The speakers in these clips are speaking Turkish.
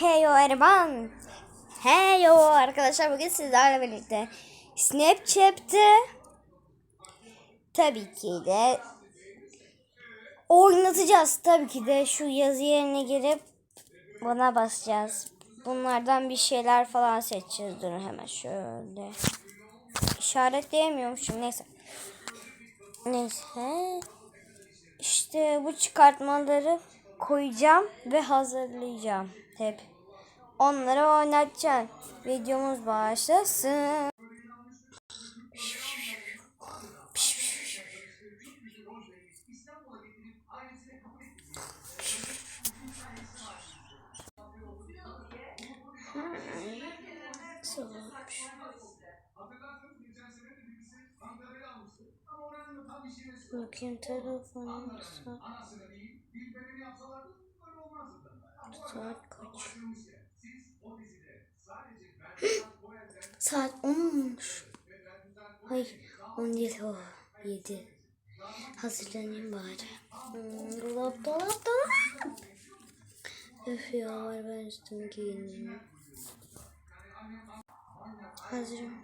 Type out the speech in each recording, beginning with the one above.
Heyo Erman. Heyo arkadaşlar bugün sizlerle birlikte Snapchat'te tabii ki de oynatacağız. Tabii ki de şu yazı yerine girip buna basacağız. Bunlardan bir şeyler falan seçeceğiz. Dur hemen şöyle. İşaretleyemiyormuşum. Neyse. Neyse. İşte bu çıkartmaları koyacağım ve hazırlayacağım hep. Onları oynatacağım. Videomuz başlasın. Nasıl Bakayım telefonum saat. Kaç? Saat 10 olmuş. Hayır 10 değil o. 7. Hazırlanayım bari. Hmm, dolap dolap dolap. Öf ya var ben üstümü giyineyim. Hazırım.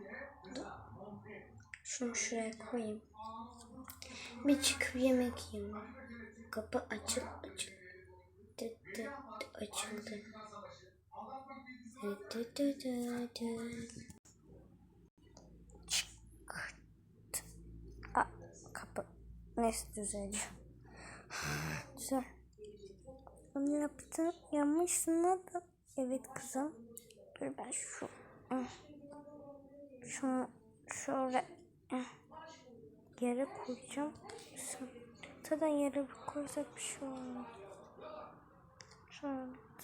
Şunu şuraya koyayım. Bir çıkıp yemek yiyeyim. Kapı açıl açıl. Dıt dıt açıldı. Dıt dıt dıt dıt dıt. Çıkt. Aa, kapı. Neyse düzeliyor. Güzel. Onu yaptım. Yanmışsın da. Evet kızım. Dur ben şu. Şunu şöyle yere koyacağım. Zaten yere koysak bir şey olmaz.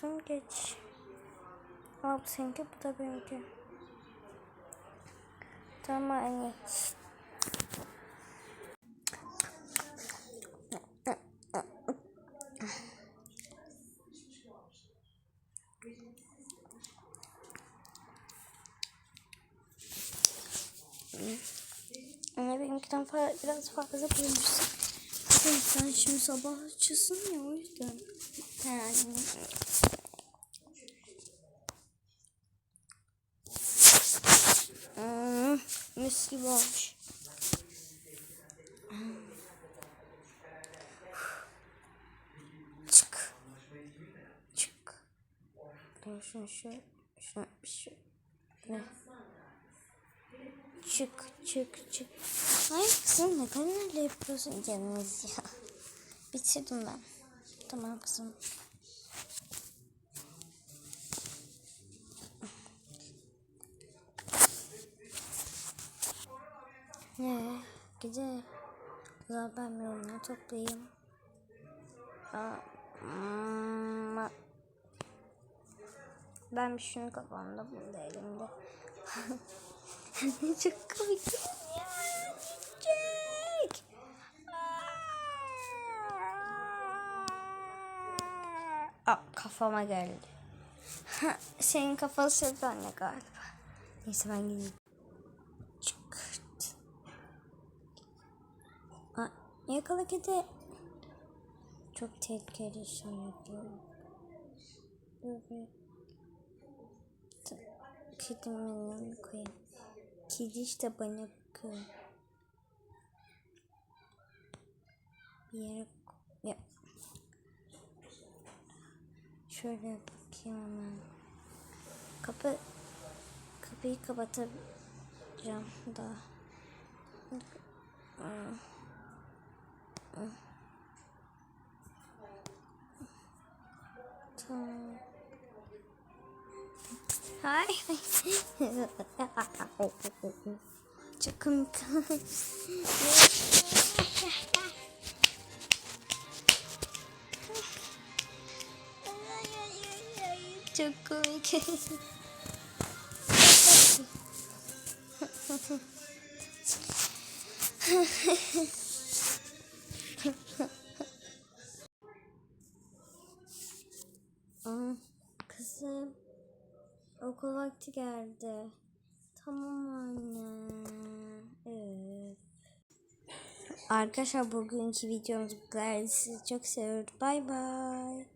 Yaptım geç. Al seninki bu da benimki. Tamam anne. Anne benimkiden fa biraz fazla koymuşsun. Sen, sen şimdi sabah açıyorsun ya o yüzden. Yani. Hmm, mis gibi olmuş. Çık. Çık. Dur şunu şöyle. Şunu şöyle. Ne? Çık çık çık. Ay kızım ne kadar öyle yapıyorsun canınız ya. Bitirdim ben. Tamam kızım. Ne? Gide. Güzel ben bir onları toplayayım. Aa, Ben bir şunu kafamda bunu elimde. Anne çok komik? Çek. Aa, kafama geldi. Ha, Senin kafası bende galiba. Neyse ben gideyim. Çıkart. Yakala kedi. Çok tehlikeli şey yapıyorum. Bir. Kedimin yanına koyayım. Kedi işte bana bakıyor. Bir. Şöyle bakayım hemen. Kapı kapıyı kapatacağım da. Tamam. Hay. Çok komik. Çok komik. Aa, Kızım. Okul vakti geldi. Tamam anne. Evet. Arkadaşlar bugünkü videomuz bu kadar. Sizi çok seviyorum. Bay bay.